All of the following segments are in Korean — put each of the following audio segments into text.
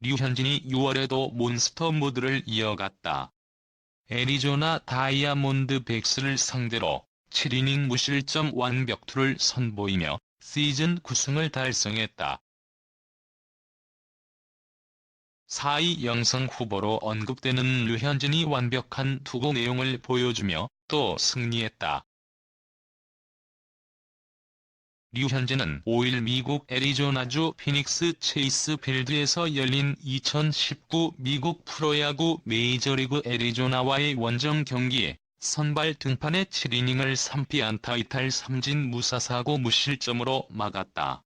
류현진이 6월에도 몬스터 모드를 이어갔다. 애리조나 다이아몬드 백스를 상대로 7이닝 무실점 완벽투를 선보이며 시즌 9승을 달성했다. 4위 영성 후보로 언급되는 류현진이 완벽한 투구 내용을 보여주며 또 승리했다. 류현진은 5일 미국 애리조나주 피닉스 체이스 필드에서 열린 2019 미국 프로야구 메이저리그 애리조나와의 원정 경기에 선발 등판에 7이닝을 3피 안타 이탈 3진 무사사고 무실점으로 막았다.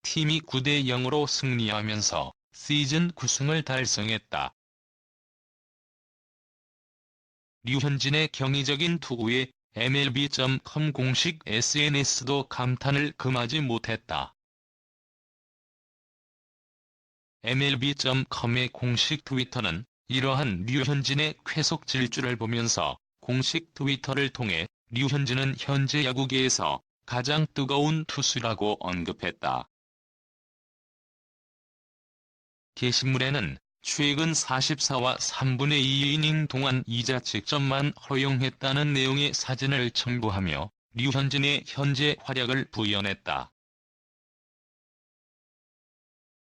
팀이 9대 0으로 승리하면서 시즌 9승을 달성했다. 류현진의 경이적인 투구에 MLB.com 공식 SNS도 감탄을 금하지 못했다. MLB.com의 공식 트위터는 이러한 류현진의 쾌속 질주를 보면서 공식 트위터를 통해 류현진은 현재 야구계에서 가장 뜨거운 투수라고 언급했다. 게시물에는 최근 44와 3분의 2이닝 동안 이자 직점만 허용했다는 내용의 사진을 첨부하며 류현진의 현재 활약을 부연했다.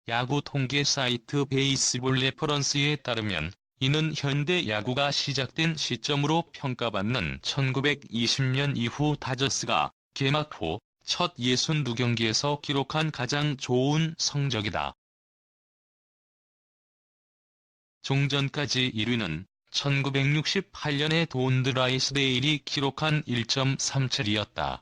야구 통계 사이트 베이스볼 레퍼런스에 따르면 이는 현대 야구가 시작된 시점으로 평가받는 1920년 이후 다저스가 개막 후 첫 62경기에서 기록한 가장 좋은 성적이다. 종전까지 1위는 1968년에 돈드라이스데일이 기록한 1.37이었다.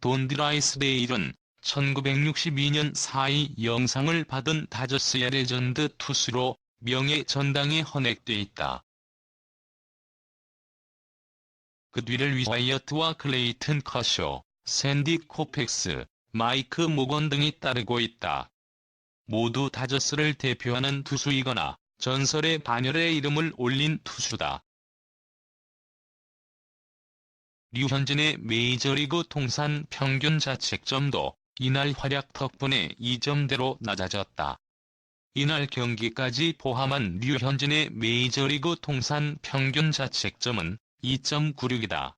돈드라이스데일은 1962년 4위 영상을 받은 다저스의 레전드 투수로 명예 전당에 헌액돼 있다. 그 뒤를 위와이어트와 클레이튼 커쇼, 샌디 코펙스, 마이크 모건 등이 따르고 있다. 모두 다저스를 대표하는 투수이거나 전설의 반열에 이름을 올린 투수다. 류현진의 메이저리그 통산 평균 자책점도 이날 활약 덕분에 2점대로 낮아졌다. 이날 경기까지 포함한 류현진의 메이저리그 통산 평균 자책점은 2.96이다.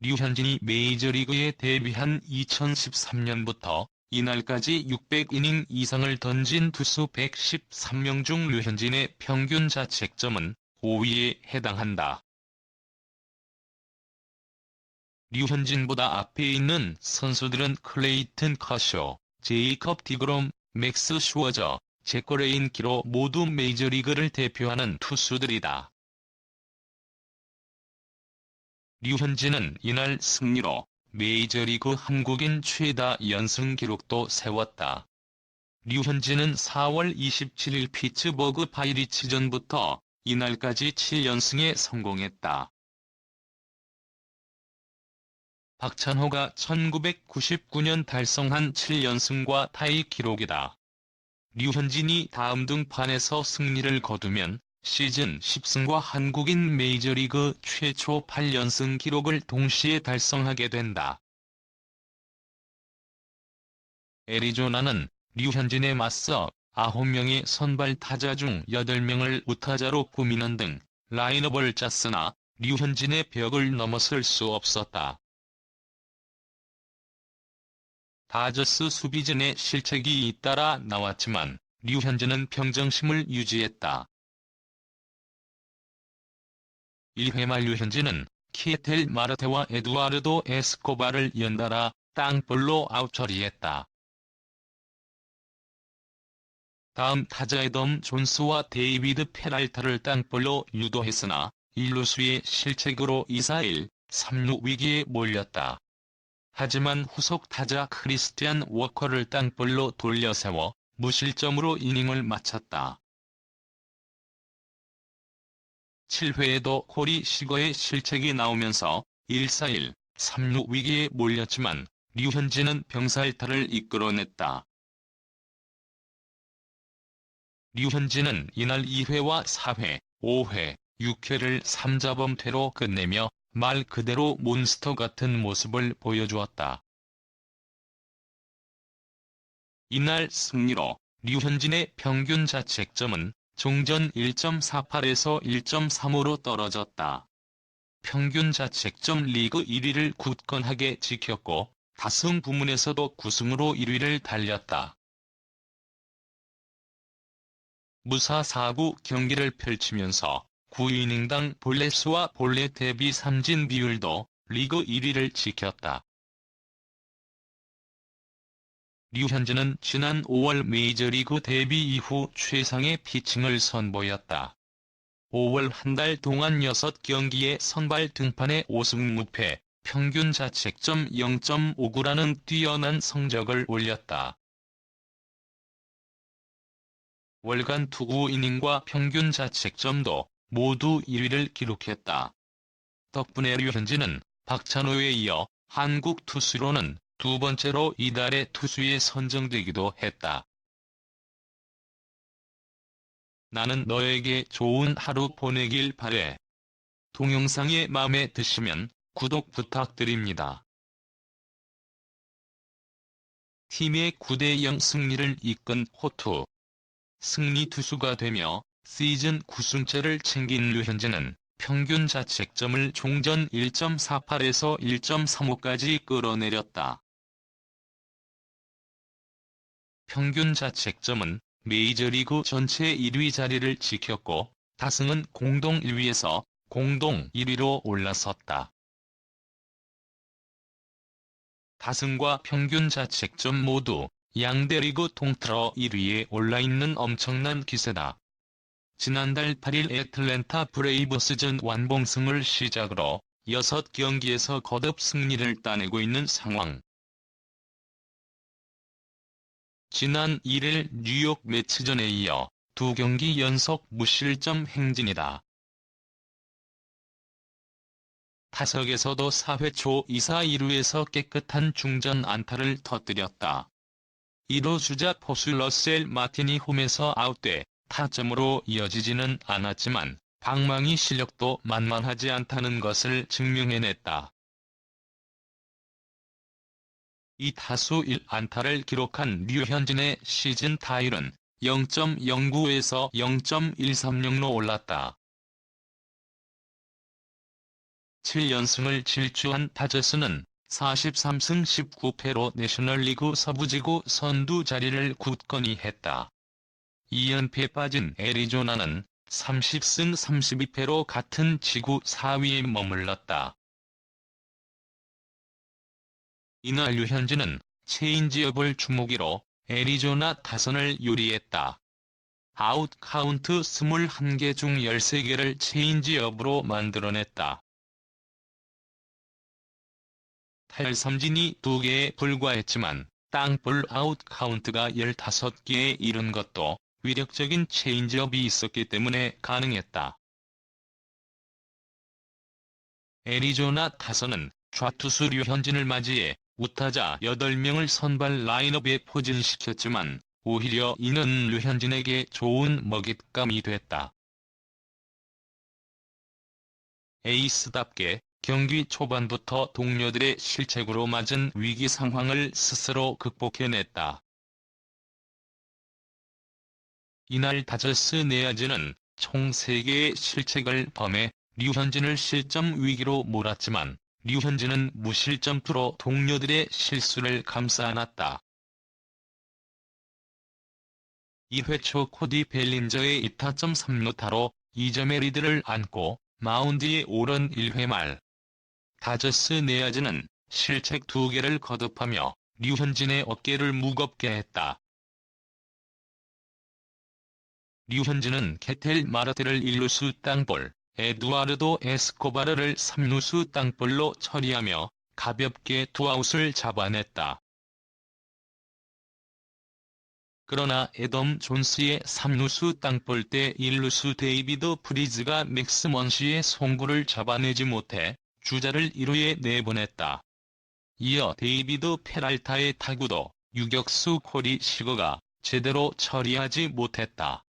류현진이 메이저리그에 데뷔한 2013년부터 이날까지 600이닝 이상을 던진 투수 113명 중 류현진의 평균 자책점은 5위에 해당한다. 류현진보다 앞에 있는 선수들은 클레이튼 커쇼, 제이컵 디그롬, 맥스 슈워저, 제코레인 기로 모두 메이저리그를 대표하는 투수들이다. 류현진은 이날 승리로 메이저리그 한국인 최다 연승 기록도 세웠다. 류현진은 4월 27일 피츠버그 파이리츠전부터 이날까지 7연승에 성공했다. 박찬호가 1999년 달성한 7연승과 타이 기록이다. 류현진이 다음 등판에서 승리를 거두면 시즌 10승과 한국인 메이저리그 최초 8연승 기록을 동시에 달성하게 된다. 애리조나는 류현진에 맞서 9명의 선발 타자 중 8명을 우타자로 꾸미는 등 라인업을 짰으나 류현진의 벽을 넘어설 수 없었다. 다저스 수비진의 실책이 잇따라 나왔지만 류현진은 평정심을 유지했다. 1회 말 류현진은 키에텔 마르테와 에두아르도 에스코바를 연달아 땅볼로 아웃 처리했다. 다음 타자 에덤 존스와 데이비드 페랄타를 땅볼로 유도했으나 1루수의 실책으로 2-4-1, 3루 위기에 몰렸다. 하지만 후속 타자 크리스티안 워커를 땅볼로 돌려세워 무실점으로 이닝을 마쳤다. 7회에도 코리 시거의 실책이 나오면서 1-4-1, 3루 위기에 몰렸지만 류현진은 병살타를 이끌어냈다. 류현진은 이날 2회와 4회, 5회, 6회를 3자범퇴로 끝내며 말 그대로 몬스터 같은 모습을 보여주었다. 이날 승리로 류현진의 평균 자책점은 종전 1.48에서 1.35로 떨어졌다. 평균 자책점 리그 1위를 굳건하게 지켰고 다승 부문에서도 9승으로 1위를 달렸다. 무사 4구 경기를 펼치면서 9이닝당 볼넷수와 볼넷 대비 삼진 비율도 리그 1위를 지켰다. 류현진은 지난 5월 메이저리그 데뷔 이후 최상의 피칭을 선보였다. 5월 한 달 동안 6경기에 선발 등판에 5승 무패, 평균 자책점 0.59라는 뛰어난 성적을 올렸다. 월간 투구 이닝과 평균 자책점도 모두 1위를 기록했다. 덕분에 류현진은 박찬호에 이어 한국 투수로는 두 번째로 이달의 투수에 선정되기도 했다. 나는 너에게 좋은 하루 보내길 바래. 동영상이 마음에 드시면 구독 부탁드립니다. 팀의 9대0 승리를 이끈 호투. 승리 투수가 되며 시즌 9승째를 챙긴 류현진은 평균 자책점을 종전 1.48에서 1.35까지 끌어내렸다. 평균 자책점은 메이저리그 전체 1위 자리를 지켰고 다승은 공동 1위에서 공동 1위로 올라섰다. 다승과 평균 자책점 모두 양대 리그 통틀어 1위에 올라있는 엄청난 기세다. 지난달 8일 애틀랜타 브레이브스전 완봉승을 시작으로 6경기에서 거듭 승리를 따내고 있는 상황. 지난 1일 뉴욕 매치전에 이어 두 경기 연속 무실점 행진이다. 타석에서도 4회 초 2사 1루에서 깨끗한 중전 안타를 터뜨렸다. 1루 주자 포수 러셀 마틴이 홈에서 아웃돼 타점으로 이어지지는 않았지만 방망이 실력도 만만하지 않다는 것을 증명해냈다. 이 타수 1안타를 기록한 류현진의 시즌 타율은 0.09에서 0.136로 올랐다. 7연승을 질주한 다저스는 43승 19패로 내셔널리그 서부지구 선두 자리를 굳건히 했다. 2연패 빠진 애리조나는 30승 32패로 같은 지구 4위에 머물렀다. 이날 류현진은 체인지업을 주무기로 애리조나 타선을 요리했다. 아웃 카운트 21개 중 13개를 체인지업으로 만들어냈다. 탈삼진이 2개에 불과했지만 땅볼 아웃 카운트가 15개에 이른 것도 위력적인 체인지업이 있었기 때문에 가능했다. 애리조나 타선은 좌투수 류현진을 맞이해 우타자 8명을 선발 라인업에 포진시켰지만 오히려 이는 류현진에게 좋은 먹잇감이 됐다. 에이스답게 경기 초반부터 동료들의 실책으로 맞은 위기 상황을 스스로 극복해냈다. 이날 다저스 내야진은 총 3개의 실책을 범해 류현진을 실점 위기로 몰았지만 류현진은 무실점 프로 동료들의 실수를 감싸 안았다. 2회 초 코디 벨린저의 2타점 3루타로 2점의 리드를 안고 마운드에 오른 1회 말 다저스 내야진은 실책 2개를 거듭하며 류현진의 어깨를 무겁게 했다. 류현진은 케텔 마르테를 1루수 땅볼, 에두아르도 에스코바르를 3루수 땅볼로 처리하며 가볍게 투아웃을 잡아냈다. 그러나 에덤 존스의 3루수 땅볼 때 1루수 데이비드 프리즈가 맥스 먼시의 송구를 잡아내지 못해 주자를 1루에 내보냈다. 이어 데이비드 페랄타의 타구도 유격수 코리 시거가 제대로 처리하지 못했다.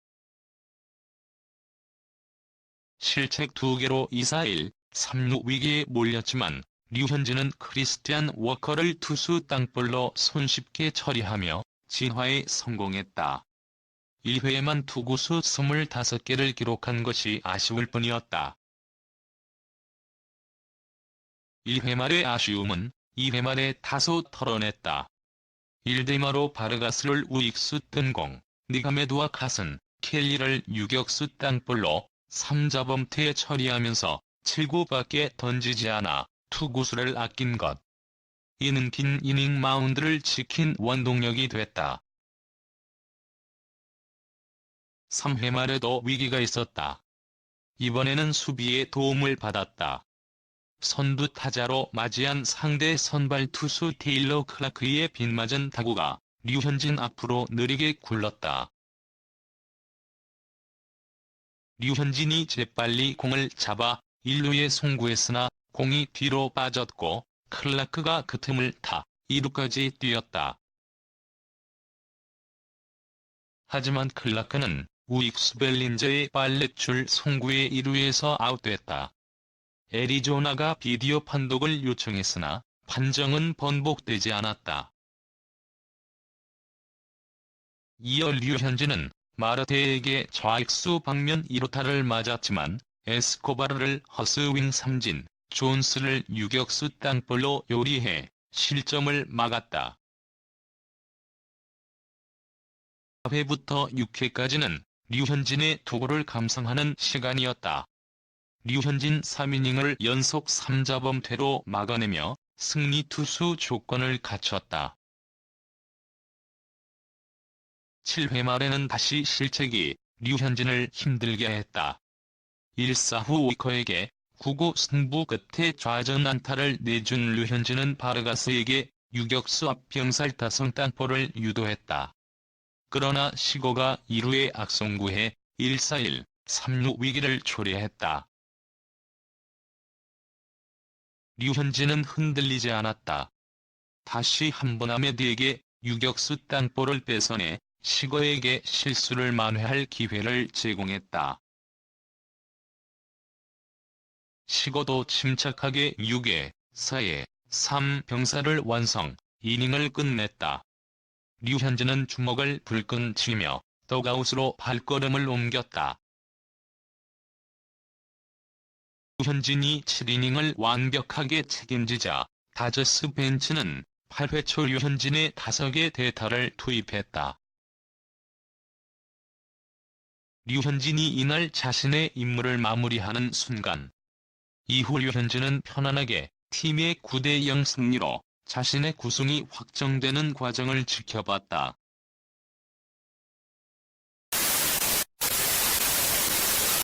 실책 2개로 2-4-1, 3루 위기에 몰렸지만 류현진은 크리스티안 워커를 투수 땅볼로 손쉽게 처리하며 진화에 성공했다. 1회에만 투구수 25개를 기록한 것이 아쉬울 뿐이었다. 1회 말의 아쉬움은 2회 말에 다소 털어냈다. 1대2마로 바르가스를 우익수 뜬공, 니가메드와 카슨, 켈리를 유격수 땅볼로 3자범퇴에 처리하면서 7구밖에 던지지 않아 투구수를 아낀 것. 이는 긴 이닝 마운드를 지킨 원동력이 됐다. 3회 말에도 위기가 있었다. 이번에는 수비의 도움을 받았다. 선두 타자로 맞이한 상대 선발 투수 테일러 클라크의 빗맞은 타구가 류현진 앞으로 느리게 굴렀다. 류현진이 재빨리 공을 잡아 1루에 송구했으나 공이 뒤로 빠졌고 클라크가 그 틈을 타 2루까지 뛰었다. 하지만 클라크는 우익수 벨린저의 발렛줄 송구에 1루에서 아웃됐다. 애리조나가 비디오 판독을 요청했으나 판정은 번복되지 않았다. 이어 류현진은 마르테에게 좌익수 방면 1루타를 맞았지만 에스코바르를 허스윙 삼진, 존스를 유격수 땅볼로 요리해 실점을 막았다. 4회부터 6회까지는 류현진의 투구를 감상하는 시간이었다. 류현진 3이닝을 연속 3자범퇴로 막아내며 승리 투수 조건을 갖췄다. 7회 말에는 다시 실책이 류현진을 힘들게 했다. 1사 후 위커에게 9구 승부 끝에 좌전 안타를 내준 류현진은 바르가스에게 유격수 앞 병살 타성 땅볼을 유도했다. 그러나 시고가 2루에 악송구해 1-4-1, 3루 위기를 초래했다. 류현진은 흔들리지 않았다. 다시 한번 아메드에게 유격수 땅볼을 뺏어내 시거에게 실수를 만회할 기회를 제공했다. 시거도 침착하게 6회, 4회, 3 병사를 완성, 이닝을 끝냈다. 류현진은 주먹을 불끈 쥐며 더가웃으로 발걸음을 옮겼다. 류현진이 7이닝을 완벽하게 책임지자 다저스 벤치는 8회 초 류현진의 5개 대타를 투입했다. 류현진이 이날 자신의 임무를 마무리하는 순간 이후 류현진은 편안하게 팀의 9대0 승리로 자신의 구승이 확정되는 과정을 지켜봤다.